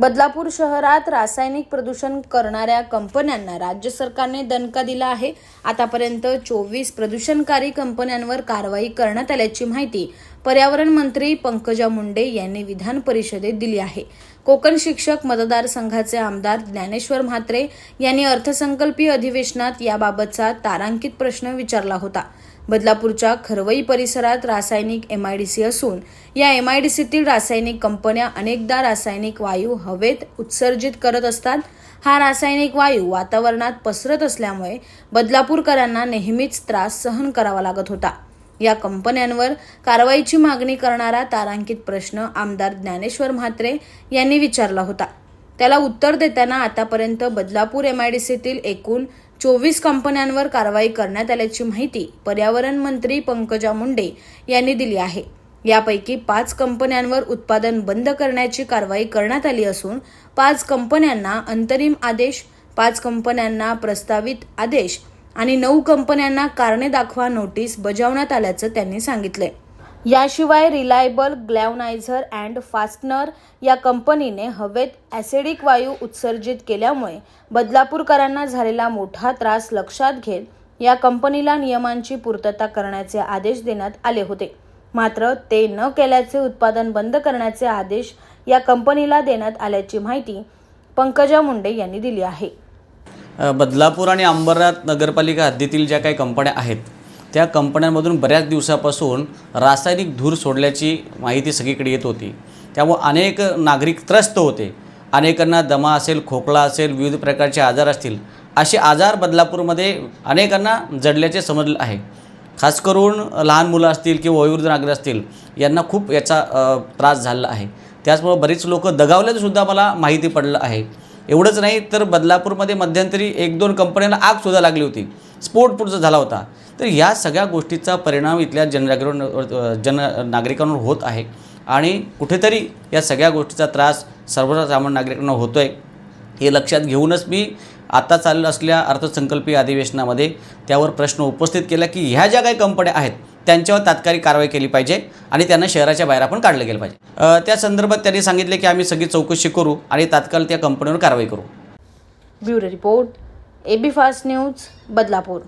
बदलापूर शहरात रासायनिक प्रदूषण करणाऱ्या कंपन्यांना राज्य सरकारने दणका दिला आहे. आतापर्यंत चोवीस प्रदूषणकारी कंपन्यांवर कारवाई करण्यात आल्याची माहिती पर्यावरण मंत्री पंकजा मुंडे यांनी विधान परिषदेत दिली आहे. कोकण शिक्षक मतदारसंघाचे आमदार ज्ञानेश्वर म्हात्रे यांनी अर्थसंकल्पीय अधिवेशनात याबाबतचा तारांकित प्रश्न विचारला होता. बदलापूरच्या खरवई परिसरात रासायनिक एमआयडीसी असून या एमआयडीसीतील रासायनिक कंपन्या अनेकदा रासायनिक वायू हवेत उत्सर्जित करत असतात. हा रासायनिक वायू वातावरणात पसरत असल्यामुळे बदलापूरकरांना नेहमीच त्रास सहन करावा लागत होता. या कंपन्यांवर कारवाईची मागणी करणारा तारांकित प्रश्न आमदार ज्ञानेश्वर म्हात्रे यांनी विचारला होता. त्याला उत्तर देताना आतापर्यंत बदलापूर एमआयडीसीतील एकूण चोवीस कंपन्यांवर कारवाई करण्यात आल्याची माहिती पर्यावरण मंत्री पंकजा मुंडे यांनी दिली आहे. यापैकी पाच कंपन्यांवर उत्पादन बंद करण्याची कारवाई करण्यात आली असून पाच कंपन्यांना अंतरिम आदेश पाच कंपन्यांना प्रस्तावित आदेश आणि नऊ कंपन्यांना कारणे दाखवा नोटीस बजावण्यात आल्याचं त्यांनी सांगितलंय. याशिवाय रिलायबल ग्लॅवनायझर अँड फास्टनर या कंपनीने हवेत ॲसिडिक वायू उत्सर्जित केल्यामुळे बदलापूरकरांना झालेला मोठा त्रास लक्षात घेत या कंपनीला नियमांची पूर्तता करण्याचे आदेश देण्यात आले होते. मात्र ते न केल्याचे उत्पादन बंद करण्याचे आदेश या कंपनीला देण्यात आल्याची माहिती पंकजा मुंडे यांनी दिली आहे. बदलापूर आणि अंबरनाथ नगरपालिका हद्दीतील ज्या काही कंपन्या आहेत त्या कंपन्यांमधून बऱ्याच दिवसापासून रासायनिक धूर सोडल्याची माहिती सगळीकडे येत होती. त्यामुळे अनेक नागरिक त्रस्त होते. अनेकांना दमा असेल खोकला असेल विविध प्रकारचे आजार असतील असे आजार बदलापूरमध्ये अनेकांना जडल्याचे समजलं आहे. खास करून लहान मुलं असतील किंवा वयोवृद्ध नागरिक असतील यांना खूप याचा त्रास झाला आहे. त्याचमुळं बरीच लोक दगावल्याचंसुद्धा मला माहिती पडलं आहे. एवढंच नाही तर बदलापूरमध्ये मध्यंतरी एक दोन कंपन्यांना आगसुद्धा लागली होती. स्फोट पुढचा झाला होता. तर या सगळ्या गोष्टीचा परिणाम इथल्या जनजागरण जन नागरिकांवर होत आहे. आणि कुठेतरी या सगळ्या गोष्टीचा त्रास सर्वसामान्य नागरिकांना होतो आहे हे लक्षात घेऊनच मी आता चाललं असलेल्या अर्थसंकल्पीय अधिवेशनामध्ये त्यावर प्रश्न उपस्थित केला की ह्या ज्या काही कंपन्या आहेत त्यांच्यावर तात्कालिक कारवाई केली पाहिजे आणि त्यांना शहराच्या बाहेर आपण काढलं गेलं पाहिजे. त्या संदर्भात त्यांनी सांगितले की आम्ही सगळी चौकशी करू आणि तात्काळ त्या कंपनीवर कारवाई करू. Bureau report AB fast news Badlapur.